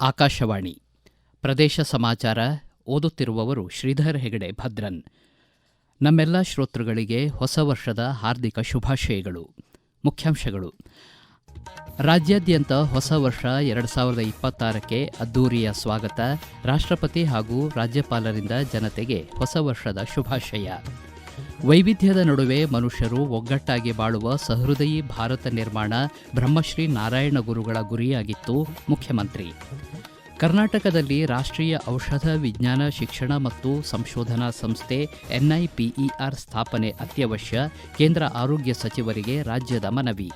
ಆಕಾಶವಾಣಿ. ಪ್ರದೇಶ ಸಮಾಚಾರ ಓದುತ್ತಿರುವವರು ಶ್ರೀಧರ್ ಹೆಗಡೆ, ಭದ್ರನ್. ನಮ್ಮೆಲ್ಲ ಶ್ರೋತೃಗಳಿಗೆ ಹೊಸ ವರ್ಷದ ಹಾರ್ದಿಕ ಶುಭಾಶಯಗಳು. ಮುಖ್ಯಾಂಶಗಳು. ರಾಜ್ಯಾದ್ಯಂತ ಹೊಸ ವರ್ಷ ಎರಡು ಸಾವಿರದ ಇಪ್ಪತ್ತಾರಕ್ಕೆ ಅದ್ದೂರಿಯ ಸ್ವಾಗತ. ರಾಷ್ಟ್ರಪತಿ ಹಾಗೂ ರಾಜ್ಯಪಾಲರಿಂದ ಜನತೆಗೆ ಹೊಸ ವರ್ಷದ ಶುಭಾಶಯ. ವೈವಿಧ್ಯದ ನಡುವೆ ಮನುಷ್ಯರು ಒಗ್ಗಟ್ಟಾಗಿ ಬಾಳುವ ಸಹೃದಯಿ ಭಾರತ ನಿರ್ಮಾಣ ಬ್ರಹ್ಮಶ್ರೀ ನಾರಾಯಣ ಗುರುಗಳ ಗುರಿಯಾಗಿತ್ತು ಮುಖ್ಯಮಂತ್ರಿ. ಕರ್ನಾಟಕದಲ್ಲಿ ರಾಷ್ಟ್ರೀಯ ಔಷಧ ವಿಜ್ಞಾನ ಶಿಕ್ಷಣ ಮತ್ತು ಸಂಶೋಧನಾ ಸಂಸ್ಥೆ ಎನ್ಐಪಿಇಆರ್ ಸ್ಥಾಪನೆ ಅತ್ಯವಶ್ಯ, ಕೇಂದ್ರ ಆರೋಗ್ಯ ಸಚಿವರಿಗೆ ರಾಜ್ಯದ ಮನವಿ.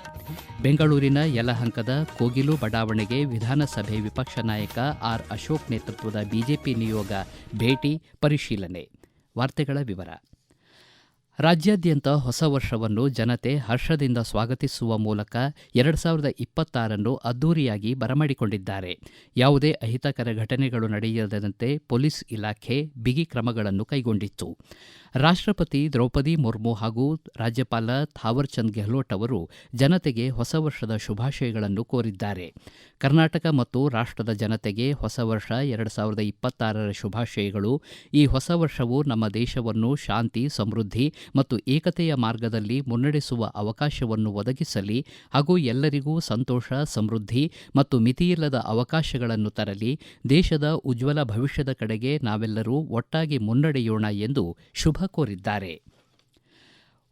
ಬೆಂಗಳೂರಿನ ಯಲಹಂಕದ ಕೋಗಿಲು ಬಡಾವಣೆಗೆ ವಿಧಾನಸಭೆ ವಿಪಕ್ಷ ನಾಯಕ ಆರ್ ಅಶೋಕ್ ನೇತೃತ್ವದ ಬಿಜೆಪಿ ನಿಯೋಗ ಭೇಟಿ, ಪರಿಶೀಲನೆ. ವಾರ್ತೆಗಳ ವಿವರ. ರಾಜ್ಯಾದ್ಯಂತ ಹೊಸ ವರ್ಷವನ್ನು ಜನತೆ ಹರ್ಷದಿಂದ ಸ್ವಾಗತಿಸುವ ಮೂಲಕ ಎರಡ್ ಸಾವಿರದ ಇಪ್ಪತ್ತಾರನ್ನು ಅದ್ದೂರಿಯಾಗಿ ಬರಮಾಡಿಕೊಂಡಿದ್ದಾರೆ. ಯಾವುದೇ ಅಹಿತಕರ ಘಟನೆಗಳು ನಡೆಯದಂತೆ ಪೊಲೀಸ್ ಇಲಾಖೆ ಬಿಗಿ ಕ್ರಮಗಳನ್ನು ಕೈಗೊಂಡಿತ್ತು. ರಾಷ್ಟ್ರಪತಿ ದ್ರೌಪದಿ ಮುರ್ಮು ಹಾಗೂ ರಾಜ್ಯಪಾಲ ಥಾವರ್ಚಂದ್ ಗೆಹ್ಲೋಟ್ ಅವರು ಜನತೆಗೆ ಹೊಸ ವರ್ಷದ ಶುಭಾಶಯಗಳನ್ನು ಕೋರಿದ್ದಾರೆ. ಕರ್ನಾಟಕ ಮತ್ತು ರಾಷ್ಟದ ಜನತೆಗೆ ಹೊಸ ವರ್ಷ ಎರಡು ಸಾವಿರದ ಇಪ್ಪತ್ತಾರರ ಶುಭಾಶಯಗಳು. ಈ ಹೊಸ ವರ್ಷವು ನಮ್ಮ ದೇಶವನ್ನು ಶಾಂತಿ, ಸಮೃದ್ಧಿ ಮತ್ತು ಏಕತೆಯ ಮಾರ್ಗದಲ್ಲಿ ಮುನ್ನಡೆಸುವ ಅವಕಾಶವನ್ನು ಒದಗಿಸಲಿ ಹಾಗೂ ಎಲ್ಲರಿಗೂ ಸಂತೋಷ, ಸಮೃದ್ಧಿ ಮತ್ತು ಮಿತಿಯಿಲ್ಲದ ಅವಕಾಶಗಳನ್ನು ತರಲಿ. ದೇಶದ ಉಜ್ವಲ ಭವಿಷ್ಯದ ಕಡೆಗೆ ನಾವೆಲ್ಲರೂ ಒಟ್ಟಾಗಿ ಮುನ್ನಡೆಯೋಣ ಎಂದು ಶುಭ ಕೋರಿದ್ದಾರೆ.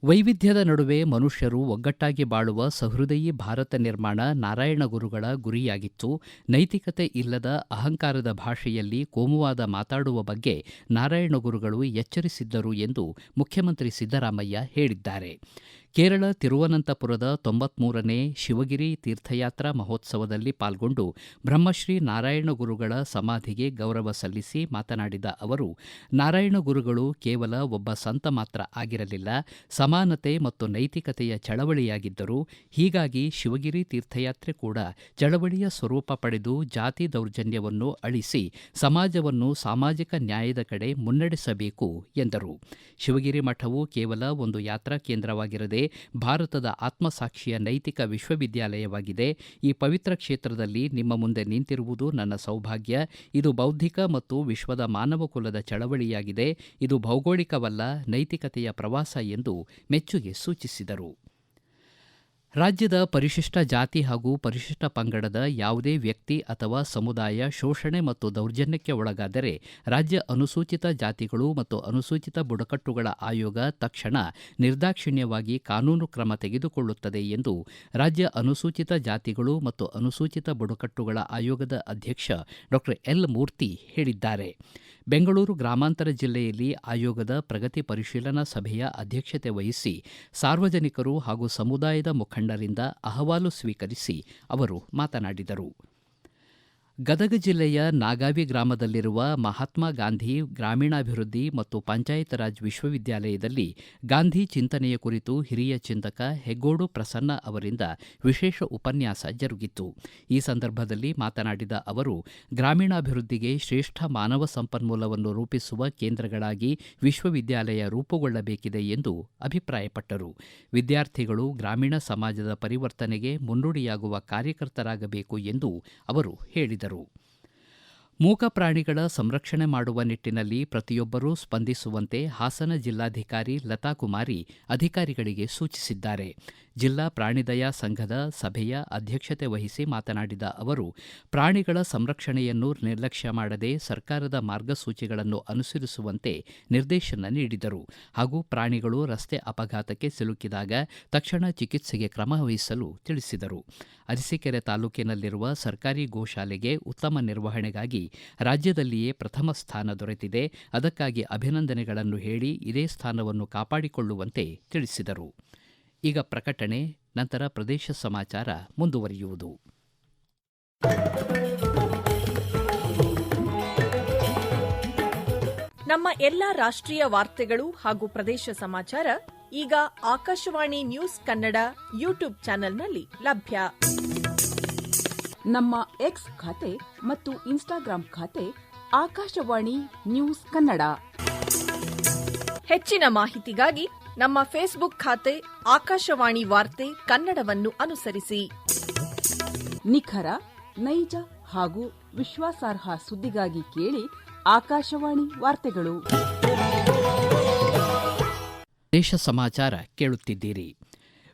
ವೈವಿಧ್ಯದ ನಡುವೆ ಮನುಷ್ಯರು ಒಗ್ಗಟ್ಟಾಗಿ ಬಾಳುವ ಸಹೃದಯಿ ಭಾರತ ನಿರ್ಮಾಣ ನಾರಾಯಣ ಗುರುಗಳ ಗುರಿಯಾಗಿತ್ತು. ನೈತಿಕತೆ ಇಲ್ಲದ ಅಹಂಕಾರದ ಭಾಷೆಯಲ್ಲಿ ಕೋಮುವಾದ ಮಾತಾಡುವ ಬಗ್ಗೆ ನಾರಾಯಣ ಗುರುಗಳು ಎಚ್ಚರಿಸಿದ್ದರು ಎಂದು ಮುಖ್ಯಮಂತ್ರಿ ಸಿದ್ದರಾಮಯ್ಯ ಹೇಳಿದ್ದಾರೆ. ಕೇರಳ ತಿರುವನಂತಪುರದ ತೊಂಬತ್ಮೂರನೇ ಶಿವಗಿರಿ ತೀರ್ಥಯಾತ್ರಾ ಮಹೋತ್ಸವದಲ್ಲಿ ಪಾಲ್ಗೊಂಡು ಬ್ರಹ್ಮಶ್ರೀ ನಾರಾಯಣ ಗುರುಗಳ ಸಮಾಧಿಗೆ ಗೌರವ ಸಲ್ಲಿಸಿ ಮಾತನಾಡಿದ ಅವರು, ನಾರಾಯಣ ಗುರುಗಳು ಕೇವಲ ಒಬ್ಬ ಸಂತ ಮಾತ್ರ ಆಗಿರಲಿಲ್ಲ, ಸಮಾನತೆ ಮತ್ತು ನೈತಿಕತೆಯ ಚಳವಳಿಯಾಗಿದ್ದರು, ಹೀಗಾಗಿ ಶಿವಗಿರಿ ತೀರ್ಥಯಾತ್ರೆ ಕೂಡ ಚಳವಳಿಯ ಸ್ವರೂಪ ಪಡೆದು ಜಾತಿ ದೌರ್ಜನ್ಯವನ್ನು ಅಳಿಸಿ ಸಮಾಜವನ್ನು ಸಾಮಾಜಿಕ ನ್ಯಾಯದ ಕಡೆ ಮುನ್ನಡೆಸಬೇಕು ಎಂದರು. ಶಿವಗಿರಿ ಮಠವು ಕೇವಲ ಒಂದು ಯಾತ್ರಾ ಕೇಂದ್ರವಾಗಿರದೆ ಭಾರತದ ಆತ್ಮಸಾಕ್ಷಿಯ ನೈತಿಕ ವಿಶ್ವವಿದ್ಯಾಲಯವಾಗಿದೆ. ಈ ಪವಿತ್ರ ಕ್ಷೇತ್ರದಲ್ಲಿ ನಿಮ್ಮ ಮುಂದೆ ನಿಂತಿರುವುದು ನನ್ನ ಸೌಭಾಗ್ಯ. ಇದು ಬೌದ್ಧಿಕ ಮತ್ತು ವಿಶ್ವದ ಮಾನವ ಕುಲದ ಚಳವಳಿಯಾಗಿದೆ. ಇದು ಭೌಗೋಳಿಕವಲ್ಲ, ನೈತಿಕತೆಯ ಪ್ರವಾಸ ಎಂದು ಮೆಚ್ಚುಗೆ ಸೂಚಿಸಿದರು. ರಾಜ್ಯದ ಪರಿಶಿಷ್ಟ ಜಾತಿ ಹಾಗೂ ಪರಿಶಿಷ್ಟ ಪಂಗಡದ ಯಾವುದೇ ವ್ಯಕ್ತಿ ಅಥವಾ ಸಮುದಾಯ ಶೋಷಣೆ ಮತ್ತು ದೌರ್ಜನ್ಯಕ್ಕೆ ಒಳಗಾದರೆ ರಾಜ್ಯ ಅನುಸೂಚಿತ ಜಾತಿಗಳು ಮತ್ತು ಅನುಸೂಚಿತ ಬುಡಕಟ್ಟುಗಳ ಆಯೋಗ ತಕ್ಷಣ ನಿರ್ದಾಕ್ಷಿಣ್ಯವಾಗಿ ಕಾನೂನು ಕ್ರಮ ತೆಗೆದುಕೊಳ್ಳುತ್ತದೆ ಎಂದು ರಾಜ್ಯ ಅನುಸೂಚಿತ ಜಾತಿಗಳು ಮತ್ತು ಅನುಸೂಚಿತ ಬುಡಕಟ್ಟುಗಳ ಆಯೋಗದ ಅಧ್ಯಕ್ಷ ಡಾಕ್ಟರ್ ಎಲ್ ಮೂರ್ತಿ ಹೇಳಿದ್ದಾರೆ. ಬೆಂಗಳೂರು ಗ್ರಾಮಾಂತರ ಜಿಲ್ಲೆಯಲ್ಲಿ ಆಯೋಗದ ಪ್ರಗತಿ ಪರಿಶೀಲನಾ ಸಭೆಯ ಅಧ್ಯಕ್ಷತೆ ವಹಿಸಿ ಸಾರ್ವಜನಿಕರು ಹಾಗೂ ಸಮುದಾಯದ ಮುಖಂಡರಿಂದ ಅಹವಾಲು ಸ್ವೀಕರಿಸಿ ಅವರು ಮಾತನಾಡಿದರು. ಗದಗ ಜಿಲ್ಲೆಯ ನಾಗಾವಿ ಗ್ರಾಮದಲ್ಲಿರುವ ಮಹಾತ್ಮ ಗಾಂಧಿ ಗ್ರಾಮೀಣಾಭಿವೃದ್ಧಿ ಮತ್ತು ಪಂಚಾಯತ್ ರಾಜ್ ವಿಶ್ವವಿದ್ಯಾಲಯದಲ್ಲಿ ಗಾಂಧಿ ಚಿಂತನೆಯ ಕುರಿತು ಹಿರಿಯ ಚಿಂತಕ ಹೆಗ್ಗೋಡು ಪ್ರಸನ್ನ ಅವರಿಂದ ವಿಶೇಷ ಉಪನ್ಯಾಸ ಜರುಗಿತು. ಈ ಸಂದರ್ಭದಲ್ಲಿ ಮಾತನಾಡಿದ ಅವರು, ಗ್ರಾಮೀಣಾಭಿವೃದ್ಧಿಗೆ ಶ್ರೇಷ್ಠ ಮಾನವ ಸಂಪನ್ಮೂಲವನ್ನು ರೂಪಿಸುವ ಕೇಂದ್ರಗಳಾಗಿ ವಿಶ್ವವಿದ್ಯಾಲಯ ರೂಪುಗೊಳ್ಳಬೇಕಿದೆ ಎಂದು ಅಭಿಪ್ರಾಯಪಟ್ಟರು. ವಿದ್ಯಾರ್ಥಿಗಳು ಗ್ರಾಮೀಣ ಸಮಾಜದ ಪರಿವರ್ತನೆಗೆ ಮುನ್ನುಡಿಯಾಗುವ ಕಾರ್ಯಕರ್ತರಾಗಬೇಕು ಎಂದು ಅವರು ಹೇಳಿದರು. ತಿಳಿಸಿದರು ಮೂಕ ಪ್ರಾಣಿಗಳ ಸಂರಕ್ಷಣೆ ಮಾಡುವ ನಿಟ್ಟಿನಲ್ಲಿ ಪ್ರತಿಯೊಬ್ಬರೂ ಸ್ಪಂದಿಸುವಂತೆ ಹಾಸನ ಜಿಲ್ಲಾಧಿಕಾರಿ ಲತಾ ಕುಮಾರಿ ಅಧಿಕಾರಿಗಳಿಗೆ ಸೂಚಿಸಿದ್ದಾರೆ. ಜಿಲ್ಲಾ ಪ್ರಾಣಿದಯಾ ಸಂಘದ ಸಭೆಯ ಅಧ್ಯಕ್ಷತೆ ವಹಿಸಿ ಮಾತನಾಡಿದ ಅವರು, ಪ್ರಾಣಿಗಳ ಸಂರಕ್ಷಣೆಯನ್ನು ನಿರ್ಲಕ್ಷ್ಯ ಮಾಡದೆ ಸರ್ಕಾರದ ಮಾರ್ಗಸೂಚಿಗಳನ್ನು ಅನುಸರಿಸುವಂತೆ ನಿರ್ದೇಶನ ನೀಡಿದರು. ಹಾಗೂ ಪ್ರಾಣಿಗಳು ರಸ್ತೆ ಅಪಘಾತಕ್ಕೆ ಸಿಲುಕಿದಾಗ ತಕ್ಷಣ ಚಿಕಿತ್ಸೆಗೆ ಕ್ರಮ ವಹಿಸಲು ತಿಳಿಸಿದರು. ಅರಸೀಕೆರೆ ತಾಲೂಕಿನಲ್ಲಿರುವ ಸರ್ಕಾರಿ ಗೋಶಾಲೆಗೆ ಉತ್ತಮ ನಿರ್ವಹಣೆಗಾಗಿ ರಾಜ್ಯದಲ್ಲಿಯೇ ಪ್ರಥಮ ಸ್ಥಾನ ದೊರೆತಿದೆ. ಅದಕ್ಕಾಗಿ ಅಭಿನಂದನೆಗಳನ್ನು ಹೇಳಿ ಇದೇ ಸ್ಥಾನವನ್ನು ಕಾಪಾಡಿಕೊಳ್ಳುವಂತೆ ತಿಳಿಸಿದರು. ಈಗ ಪ್ರಕಟಣೆ, ನಂತರ ಪ್ರದೇಶ ಸಮಾಚಾರ ಮುಂದುವರಿಯುವುದು. ನಮ್ಮ ಎಲ್ಲಾ ರಾಷ್ಟ್ರೀಯ ವಾರ್ತೆಗಳು ಹಾಗೂ ಪ್ರದೇಶ ಸಮಾಚಾರ ಈಗ ಆಕಾಶವಾಣಿ ನ್ಯೂಸ್ ಕನ್ನಡ ಯೂಟ್ಯೂಬ್ ಚಾನೆಲ್ನಲ್ಲಿ ಲಭ್ಯ. ನಮ್ಮ ಎಕ್ಸ್ ಖಾತೆ ಮತ್ತು ಇನ್ಸ್ಟಾಗ್ರಾಂ ಖಾತೆ ಆಕಾಶವಾಣಿ ನ್ಯೂಸ್ ಕನ್ನಡ. ಹೆಚ್ಚಿನ ಮಾಹಿತಿಗಾಗಿ ನಮ್ಮ ಫೇಸ್ಬುಕ್ ಖಾತೆ ಆಕಾಶವಾಣಿ ವಾರ್ತೆ ಕನ್ನಡವನ್ನು ಅನುಸರಿಸಿ. ನಿಖರ ನೈಜ ಹಾಗೂ ವಿಶ್ವಾಸಾರ್ಹ ಸುದ್ದಿಗಾಗಿ ಕೇಳಿ ಆಕಾಶವಾಣಿ ವಾರ್ತೆಗಳು. ದೇಶ ಸಮಾಚಾರ ಕೇಳುತ್ತಿದ್ದೀರಿ.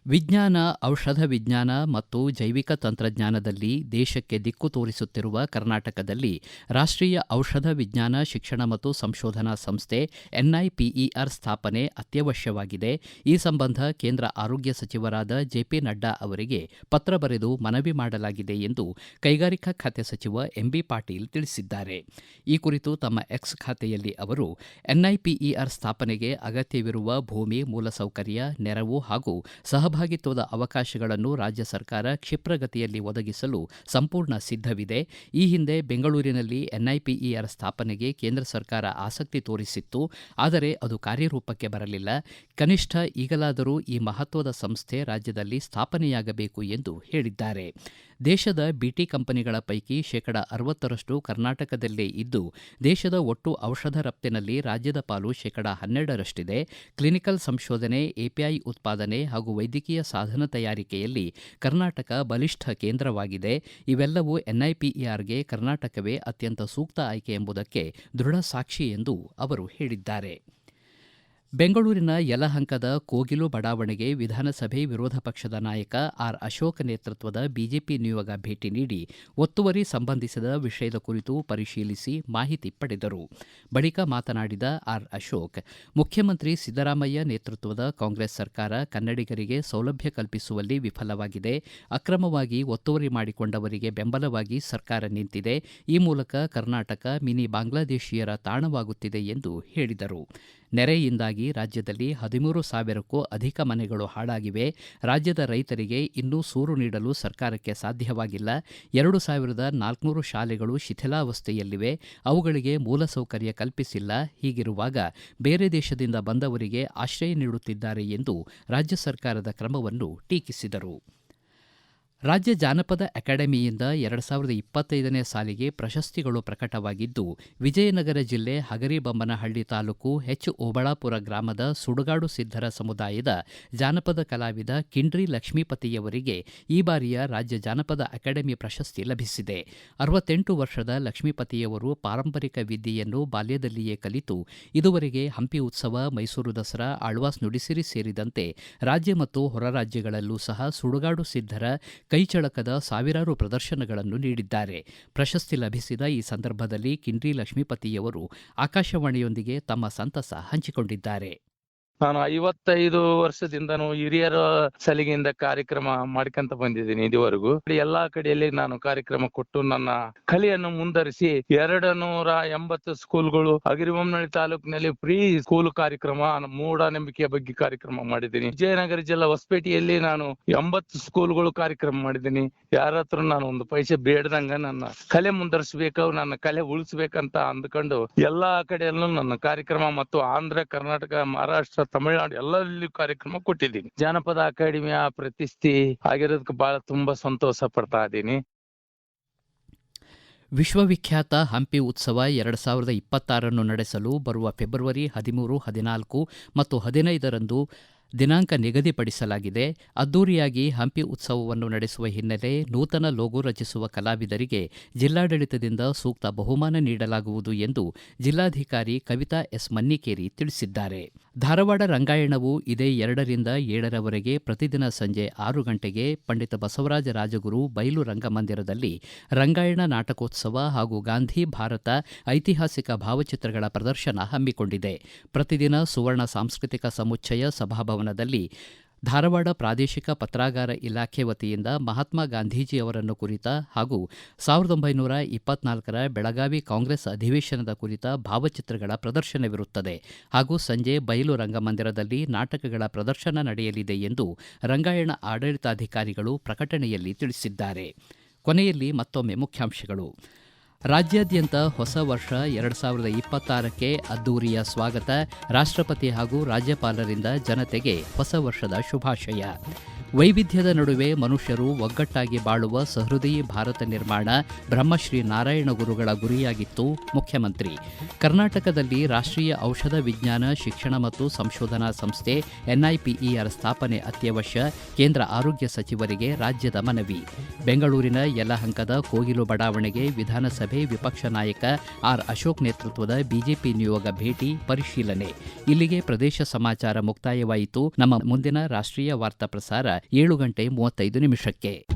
ವಿಜ್ಞಾನ, ಔಷಧ ವಿಜ್ಞಾನ ಮತ್ತು ಜೈವಿಕ ತಂತ್ರಜ್ಞಾನದಲ್ಲಿ ದೇಶಕ್ಕೆ ದಿಕ್ಕು ತೋರಿಸುತ್ತಿರುವ ಕರ್ನಾಟಕದಲ್ಲಿ ರಾಷ್ಟೀಯ ಔಷಧ ವಿಜ್ಞಾನ ಶಿಕ್ಷಣ ಮತ್ತು ಸಂಶೋಧನಾ ಸಂಸ್ಥೆ ಎನ್ಐಪಿಇಆರ್ ಸ್ಥಾಪನೆ ಅತ್ಯವಶ್ಯವಾಗಿದೆ. ಈ ಸಂಬಂಧ ಕೇಂದ್ರ ಆರೋಗ್ಯ ಸಚಿವರಾದ ಜೆಪಿ ನಡ್ಡಾ ಅವರಿಗೆ ಪತ್ರ ಬರೆದು ಮನವಿ ಮಾಡಲಾಗಿದೆ ಎಂದು ಕೈಗಾರಿಕಾ ಖಾತೆ ಸಚಿವ ಎಂಬಿ ಪಾಟೀಲ್ ತಿಳಿಸಿದ್ದಾರೆ. ಈ ಕುರಿತು ತಮ್ಮ ಎಕ್ಸ್ ಖಾತೆಯಲ್ಲಿ ಅವರು, ಎನ್ಐಪಿಇಆರ್ ಸ್ಥಾಪನೆಗೆ ಅಗತ್ಯವಿರುವ ಭೂಮಿ, ಮೂಲಸೌಕರ್ಯ, ನೆರವು ಹಾಗೂ ಸಹಭಾಗಿತ್ವದ ಅವಕಾಶಗಳನ್ನು ರಾಜ್ಯ ಸರ್ಕಾರ ಕ್ಷಿಪ್ರಗತಿಯಲ್ಲಿ ಒದಗಿಸಲು ಸಂಪೂರ್ಣ ಸಿದ್ಧವಿದೆ. ಈ ಹಿಂದೆ ಬೆಂಗಳೂರಿನಲ್ಲಿ ಎನ್ಐಪಿಇಆರ್ ಸ್ಥಾಪನೆಗೆ ಕೇಂದ್ರ ಸರ್ಕಾರ ಆಸಕ್ತಿ ತೋರಿಸಿತ್ತು. ಆದರೆ ಅದು ಕಾರ್ಯರೂಪಕ್ಕೆ ಬರಲಿಲ್ಲ. ಕನಿಷ್ಠ ಈಗಲಾದರೂ ಈ ಮಹತ್ವದ ಸಂಸ್ಥೆ ರಾಜ್ಯದಲ್ಲಿ ಸ್ಥಾಪನೆಯಾಗಬೇಕು ಎಂದು ಹೇಳಿದ್ದಾರೆ. ದೇಶದ ಬಿಟಿ ಕಂಪನಿಗಳ ಪೈಕಿ ಶೇಕಡ ಅರವತ್ತರಷ್ಟು ಕರ್ನಾಟಕದಲ್ಲೇ ಇದ್ದು, ದೇಶದ ಒಟ್ಟು ಔಷಧ ರಫ್ತಿನಲ್ಲಿ ರಾಜ್ಯದ ಪಾಲು ಶೇಕಡ ಹನ್ನೆರಡರಷ್ಟಿದೆ. ಕ್ಲಿನಿಕಲ್ ಸಂಶೋಧನೆ ಎಪಿಐ ಉತ್ಪಾದನೆ ಹಾಗೂ ವೈದ್ಯಕೀಯ ಸಾಧನ ತಯಾರಿಕೆಯಲ್ಲಿ ಕರ್ನಾಟಕ ಬಲಿಷ್ಠ ಕೇಂದ್ರವಾಗಿದೆ. ಇವೆಲ್ಲವೂ ಎನ್ಐಪಿಇಆರ್ಗೆ ಕರ್ನಾಟಕವೇ ಅತ್ಯಂತ ಸೂಕ್ತ ಆಯ್ಕೆ ಎಂಬುದಕ್ಕೆ ದೃಢ ಸಾಕ್ಷಿ ಎಂದು ಅವರು ಹೇಳಿದ್ದಾರೆ. ಬೆಂಗಳೂರಿನ ಯಲಹಂಕದ ಕೋಗಿಲು ಬಡಾವಣೆಗೆ ವಿಧಾನಸಭೆ ವಿರೋಧ ಪಕ್ಷದ ನಾಯಕ ಆರ್ ಅಶೋಕ್ ನೇತೃತ್ವದ ಬಿಜೆಪಿ ನಿಯೋಗ ಭೇಟಿ ನೀಡಿ ಒತ್ತುವರಿ ಸಂಬಂಧಿಸಿದ ವಿಷಯದ ಕುರಿತು ಪರಿಶೀಲಿಸಿ ಮಾಹಿತಿ ಪಡೆದರು. ಬಳಿಕ ಮಾತನಾಡಿದ ಆರ್ ಅಶೋಕ್, ಮುಖ್ಯಮಂತ್ರಿ ಸಿದ್ದರಾಮಯ್ಯ ನೇತೃತ್ವದ ಕಾಂಗ್ರೆಸ್ ಸರ್ಕಾರ ಕನ್ನಡಿಗರಿಗೆ ಸೌಲಭ್ಯ ಕಲ್ಪಿಸುವಲ್ಲಿ ವಿಫಲವಾಗಿದೆ. ಅಕ್ರಮವಾಗಿ ಒತ್ತುವರಿ ಮಾಡಿಕೊಂಡವರಿಗೆ ಬೆಂಬಲವಾಗಿ ಸರ್ಕಾರ ನಿಂತಿದೆ. ಈ ಮೂಲಕ ಕರ್ನಾಟಕ ಮಿನಿ ಬಾಂಗ್ಲಾದೇಶಿಯರ ತಾಣವಾಗುತ್ತಿದೆ ಎಂದು ಹೇಳಿದರು. ನೆರೆಯಿಂದಾಗಿ ರಾಜ್ಯದಲ್ಲಿ ಹದಿಮೂರು ಸಾವಿರಕ್ಕೂ ಅಧಿಕ ಮನೆಗಳು ಹಾಳಾಗಿವೆ. ರಾಜ್ಯದ ರೈತರಿಗೆ ಇನ್ನೂ ಸೂರು ನೀಡಲು ಸರ್ಕಾರಕ್ಕೆ ಸಾಧ್ಯವಾಗಿಲ್ಲ. ಎರಡು ಸಾವಿರದ ನಾಲ್ಕುನೂರು ಶಾಲೆಗಳು ಶಿಥಿಲಾವಸ್ಥೆಯಲ್ಲಿವೆ. ಅವುಗಳಿಗೆ ಮೂಲಸೌಕರ್ಯ ಕಲ್ಪಿಸಿಲ್ಲ. ಹೀಗಿರುವಾಗ ಬೇರೆ ದೇಶದಿಂದ ಬಂದವರಿಗೆ ಆಶ್ರಯ ನೀಡುತ್ತಿದ್ದಾರೆ ಎಂದು ರಾಜ್ಯ ಸರ್ಕಾರದ ಕ್ರಮವನ್ನು ಟೀಕಿಸಿದರು. ರಾಜ್ಯ ಜಾನಪದ ಅಕಾಡೆಮಿಯಿಂದ ಎರಡು ಸಾವಿರದ ಇಪ್ಪತ್ತೈದನೇ ಸಾಲಿಗೆ ಪ್ರಶಸ್ತಿಗಳು ಪ್ರಕಟವಾಗಿದ್ದು, ವಿಜಯನಗರ ಜಿಲ್ಲೆ ಹಗರಿಬೊಮ್ಮನಹಳ್ಳಿ ತಾಲೂಕು ಹೆಚ್ ಓಬಳಾಪುರ ಗ್ರಾಮದ ಸುಡುಗಾಡು ಸಿದ್ದರ ಸಮುದಾಯದ ಜಾನಪದ ಕಲಾವಿದ ಕಿಂಡ್ರಿ ಲಕ್ಷ್ಮೀಪತಿಯವರಿಗೆ ಈ ಬಾರಿಯ ರಾಜ್ಯ ಜಾನಪದ ಅಕಾಡೆಮಿ ಪ್ರಶಸ್ತಿ ಲಭಿಸಿದೆ. ಅರವತ್ತೆಂಟು ವರ್ಷದ ಲಕ್ಷ್ಮೀಪತಿಯವರು ಪಾರಂಪರಿಕ ವಿದ್ಯೆಯನ್ನು ಬಾಲ್ಯದಲ್ಲಿಯೇ ಕಲಿತು, ಇದುವರೆಗೆ ಹಂಪಿ ಉತ್ಸವ, ಮೈಸೂರು ದಸರಾ, ಆಳ್ವಾಸ್ ನುಡಿಸಿರಿ ಸೇರಿದಂತೆ ರಾಜ್ಯ ಮತ್ತು ಹೊರ ರಾಜ್ಯಗಳಲ್ಲೂ ಸಹ ಸುಡುಗಾಡು ಸಿದ್ದರ ಕೈಚಳಕದ ಸಾವಿರಾರು ಪ್ರದರ್ಶನಗಳನ್ನು ನೀಡಿದ್ದಾರೆ. ಪ್ರಶಸ್ತಿ ಲಭಿಸಿದ ಈ ಸಂದರ್ಭದಲ್ಲಿ ಕಿಂಡ್ರಿ ಲಕ್ಷ್ಮೀಪತಿಯವರು ಆಕಾಶವಾಣಿಯೊಂದಿಗೆ ತಮ್ಮ ಸಂತಸ ಹಂಚಿಕೊಂಡಿದ್ದಾರೆ. ನಾನು ಐವತ್ತೈದು ವರ್ಷದಿಂದನೂ ಹಿರಿಯರ ಸಲಿಗೆಯಿಂದ ಕಾರ್ಯಕ್ರಮ ಮಾಡ್ಕೊಂತ ಬಂದಿದ್ದೀನಿ ಇದುವರೆಗೂ. ಎಲ್ಲಾ ಕಡೆಯಲ್ಲಿ ನಾನು ಕಾರ್ಯಕ್ರಮ ಕೊಟ್ಟು ನನ್ನ ಕಲೆಯನ್ನು ಮುಂದರಿಸಿ ಎರಡು ನೂರ ಎಂಬತ್ತು ಸ್ಕೂಲ್ಗಳು ಅಗಿರಿಬೊಮ್ಮನಹಳ್ಳಿ ತಾಲೂಕಿನಲ್ಲಿ ಫ್ರೀ ಸ್ಕೂಲ್ ಕಾರ್ಯಕ್ರಮ ಮೂಢನಂಬಿಕೆಯ ಬಗ್ಗೆ ಕಾರ್ಯಕ್ರಮ ಮಾಡಿದ್ದೀನಿ. ವಿಜಯನಗರ ಜಿಲ್ಲಾ ಹೊಸಪೇಟೆಯಲ್ಲಿ ನಾನು ಎಂಬತ್ತು ಸ್ಕೂಲ್ಗಳು ಕಾರ್ಯಕ್ರಮ ಮಾಡಿದ್ದೀನಿ. ಯಾರ ಹತ್ರ ನಾನು ಒಂದು ಪೈಸೆ ಬೇಡದಂಗ ನನ್ನ ಕಲೆ ಮುಂದರಿಸಬೇಕು ನನ್ನ ಕಲೆ ಉಳಿಸ್ಬೇಕಂತ ಅಂದ್ಕೊಂಡು ಎಲ್ಲಾ ಕಡೆಯಲ್ಲೂ ನನ್ನ ಕಾರ್ಯಕ್ರಮ ಮತ್ತು ಆಂಧ್ರ, ಕರ್ನಾಟಕ, ಮಹಾರಾಷ್ಟ್ರ ತಮಿಳುನಾಡು ಎಲ್ಲರಲ್ಲಿ ಕಾರ್ಯಕ್ರಮ ಕೊಟ್ಟಿದ್ದೀನಿ. ಜಾನಪದ ಅಕಾಡೆಮಿಯ ಪ್ರತಿಷ್ಠೆ ಆಗಿರೋದಕ್ಕೆ ಬಹಳ ತುಂಬಾ ಸಂತೋಷ ಪಡ್ತಾ ಇದ್ದೀನಿ. ವಿಶ್ವವಿಖ್ಯಾತ ಹಂಪಿ ಉತ್ಸವ ಎರಡು ಸಾವಿರದ ಇಪ್ಪತ್ತಾರನ್ನು ನಡೆಸಲು ಬರುವ ಫೆಬ್ರವರಿ ಹದಿಮೂರು ಹದಿನಾಲ್ಕು ಮತ್ತು ಹದಿನೈದರಂದು ದಿನಾಂಕ ನಿಗದಿಪಡಿಸಲಾಗಿದೆ. ಅದ್ದೂರಿಯಾಗಿ ಹಂಪಿ ಉತ್ಸವವನ್ನು ನಡೆಸುವ ಹಿನ್ನೆಲೆ ನೂತನ ಲೋಗೋ ರಚಿಸುವ ಕಲಾವಿದರಿಗೆ ಜಿಲ್ಲಾಡಳಿತದಿಂದ ಸೂಕ್ತ ಬಹುಮಾನ ನೀಡಲಾಗುವುದು ಎಂದು ಜಿಲ್ಲಾಧಿಕಾರಿ ಕವಿತಾ ಎಸ್ ಮನ್ನಿಕೇರಿ ತಿಳಿಸಿದ್ದಾರೆ. ಧಾರವಾಡ ರಂಗಾಯಣವು ಇದೇ ಎರಡರಿಂದ ಏಳರವರೆಗೆ ಪ್ರತಿದಿನ ಸಂಜೆ ಆರು ಗಂಟೆಗೆ ಪಂಡಿತ ಬಸವರಾಜ ರಾಜಗುರು ಬಯಲು ರಂಗಮಂದಿರದಲ್ಲಿ ರಂಗಾಯಣ ನಾಟಕೋತ್ಸವ ಹಾಗೂ ಗಾಂಧಿ ಭಾರತ ಐತಿಹಾಸಿಕ ಭಾವಚಿತ್ರಗಳ ಪ್ರದರ್ಶನ ಹಮ್ಮಿಕೊಂಡಿದೆ. ಪ್ರತಿದಿನ ಸುವರ್ಣ ಸಾಂಸ್ಕೃತಿಕ ಸಮುಚ್ಚಯ ಸಭಾಭವನದಲ್ಲಿ ಧಾರವಾಡ ಪ್ರಾದೇಶಿಕ ಪತ್ರಾಗಾರ ಇಲಾಖೆ ವತಿಯಿಂದ ಮಹಾತ್ಮ ಗಾಂಧೀಜಿ ಅವರನ್ನು ಕುರಿತ ಹಾಗೂ ಸಾವಿರದ ಒಂಬೈನೂರ ಇಪ್ಪತ್ನಾಲ್ಕರ ಬೆಳಗಾವಿ ಕಾಂಗ್ರೆಸ್ ಅಧಿವೇಶನದ ಕುರಿತ ಭಾವಚಿತ್ರಗಳ ಪ್ರದರ್ಶನವಿರುತ್ತದೆ ಹಾಗೂ ಸಂಜೆ ಬಯಲು ರಂಗಮಂದಿರದಲ್ಲಿ ನಾಟಕಗಳ ಪ್ರದರ್ಶನ ನಡೆಯಲಿದೆ ಎಂದು ರಂಗಾಯಣ ಆಡಳಿತಾಧಿಕಾರಿಗಳು ಪ್ರಕಟಣೆಯಲ್ಲಿ ತಿಳಿಸಿದ್ದಾರೆ. ಕೊನೆಯಲ್ಲಿ ಮತ್ತೊಮ್ಮೆ ಮುಖ್ಯಾಂಶಗಳು. ರಾಜ್ಯಾದ್ಯಂತ ಹೊಸ ವರ್ಷ ಎರಡು ಸಾವಿರದ ಇಪ್ಪತ್ತಾರಕ್ಕೆ ಅದ್ದೂರಿಯ ಸ್ವಾಗತ ರಾಷ್ಟ್ರಪತಿ ಹಾಗೂ ರಾಜ್ಯಪಾಲರಿಂದ ಜನತೆಗೆ ಹೊಸ ವರ್ಷದ ಶುಭಾಶಯ. ವೈವಿಧ್ಯದ ನಡುವೆ ಮನುಷ್ಯರು ಒಗ್ಗಟ್ಟಾಗಿ ಬಾಳುವ ಸಹೃದಯಿ ಭಾರತ ನಿರ್ಮಾಣ ಬ್ರಹ್ಮಶ್ರೀ ನಾರಾಯಣ ಗುರುಗಳ ಗುರಿಯಾಗಿತ್ತು ಮುಖ್ಯಮಂತ್ರಿ. ಕರ್ನಾಟಕದಲ್ಲಿ ರಾಷ್ಟ್ರೀಯ ಔಷಧ ವಿಜ್ಞಾನ ಶಿಕ್ಷಣ ಮತ್ತು ಸಂಶೋಧನಾ ಸಂಸ್ಥೆ ಎನ್ಐಪಿಇಆರ್ ಸ್ಥಾಪನೆ ಅತ್ಯವಶ್ಯ, ಕೇಂದ್ರ ಆರೋಗ್ಯ ಸಚಿವರಿಗೆ ರಾಜ್ಯದ ಮನವಿ. ಬೆಂಗಳೂರಿನ ಯಲಹಂಕದ ಕೋಗಿಲು ಬಡಾವಣೆಗೆ ವಿಧಾನಸಭೆ ವಿಪಕ್ಷ ನಾಯಕ ಆರ್ ಅಶೋಕ್ ನೇತೃತ್ವದ ಬಿಜೆಪಿ ನಿಯೋಗ ಭೇಟಿ ಪರಿಶೀಲನೆ. ಇಲ್ಲಿಗೆ ಪ್ರದೇಶ ಸಮಾಚಾರ ಮುಕ್ತಾಯವಾಯಿತು. ನಮ್ಮ ಮುಂದಿನ ರಾಷ್ಟ್ರೀಯ ವಾರ್ತಾ ಪ್ರಸಾರ ಏಳು ಗಂಟೆ ಮೂವತ್ತೈದು ನಿಮಿಷಕ್ಕೆ.